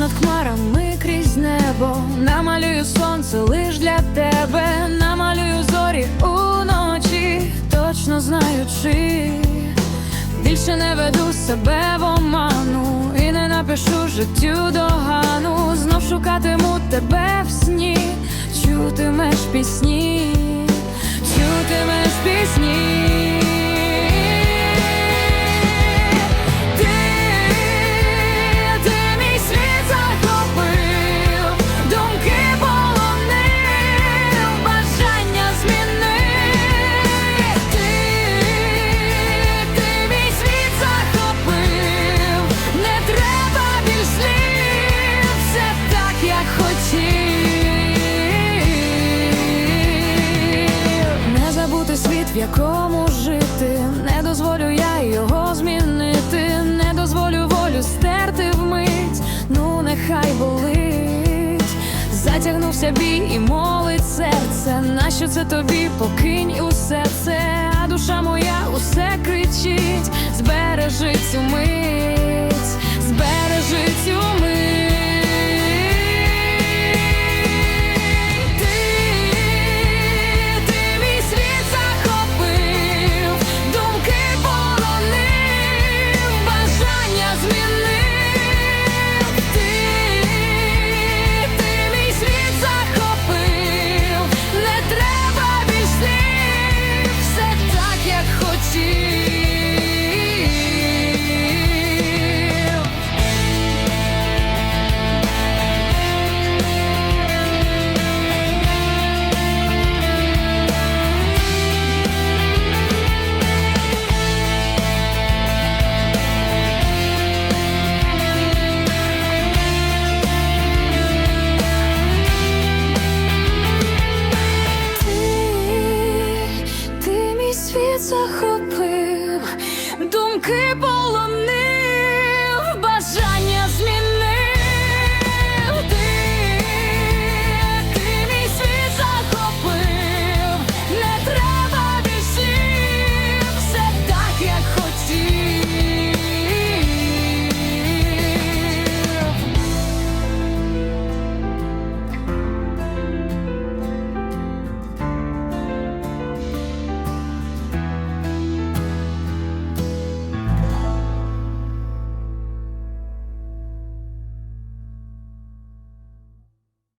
над хмарами крізь небо, намалюю сонце лиш для тебе, намалюю зорі уночі, точно знаючи, більше не веду себе в оману і не напишу життю догану, знов шукатиму тебе в сні, чутимеш пісні. Якому жити, не дозволю я його змінити, не дозволю волю стерти вмить, ну нехай болить. Затягнувся бій і молить серце. Нащо це тобі? Покинь усе це, а душа моя усе кричить. Збережи цю мить, захопив, думки по